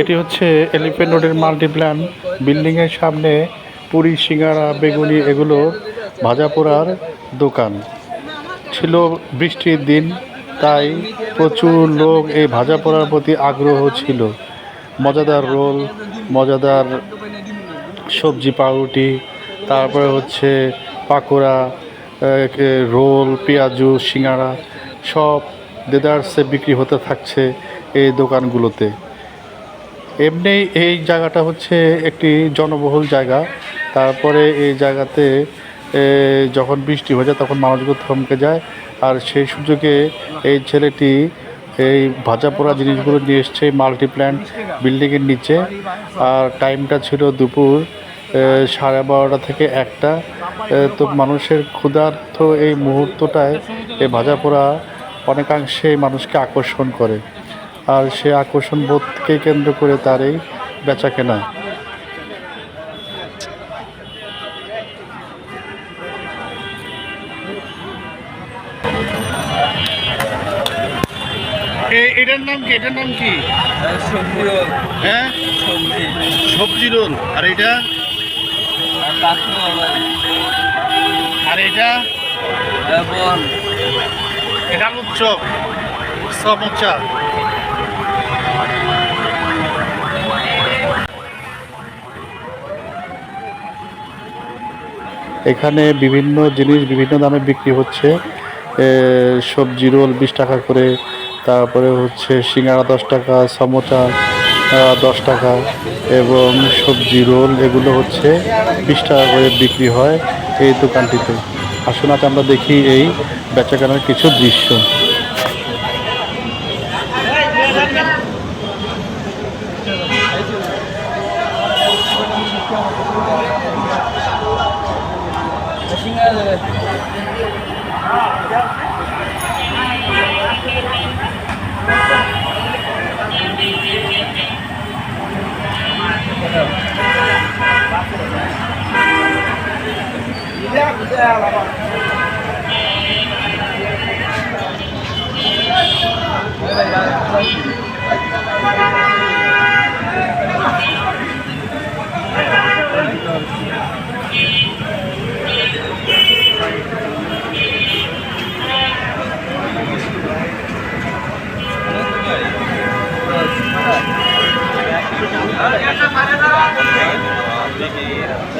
এটি হচ্ছে এলিফেন্ট রোডের মাল্টিপ্ল্যান। বিল্ডিংয়ের সামনে পুরি, সিঙ্গারা, বেগুনি, এগুলো ভাজা পোড়ার দোকান। ছিল বৃষ্টির দিন, তাই প্রচুর লোক এই ভাজা পোড়ার প্রতি আগ্রহ ছিল। মজাদার রোল, মজাদার সবজি পাউরুটি, তারপরে হচ্ছে পাকোড়া রোল, পেঁয়াজু, সিঙ্গারা, সব দেদার্সে বিক্রি হতে থাকছে এই দোকানগুলোতে। এমনি এই জায়গাটা হচ্ছে একটি জনবহুল জায়গা। তারপরে এই জায়গাতে যখন বৃষ্টি হয়ে যায় তখন মানুষগুলো থমকে যায়। আর সেই সুযোগে এই ছেলেটি এই ভাজা পোড়া জিনিসগুলো নিয়ে এসছে মাল্টিপ্ল্যান বিল্ডিংয়ের নিচে। আর টাইমটা ছিল দুপুর সাড়ে বারোটা থেকে একটা। তো মানুষের ক্ষুধার্থ এই মুহূর্তটায় এই ভাজা পোড়া অনেকাংশে মানুষকে আকর্ষণ করে। আর সে আকর্ষণ বোধকে কেন্দ্র করে তার এই বেচা কেনা এটার নাম কি? এটার নাম কি? সবজি রোল। হ্যাঁ? সবজি। সবজি রোল। আর এটা? আর এটা? এটা চপ। সমোচা এখানে বিভিন্ন জিনিস বিভিন্ন দামে বিক্রি হচ্ছে। সবজি রোল বিশ টাকা করে, তারপরে হচ্ছে সিঙ্গারা দশ টাকা, সমোচা দশ টাকা এবং সবজি রোল এগুলো হচ্ছে বিশ টাকা করে বিক্রি হয় এই দোকানটিতে। আসুন আজ আমরা দেখি এই বেচাকেনার কিছু দৃশ্য।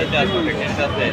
এটা আছে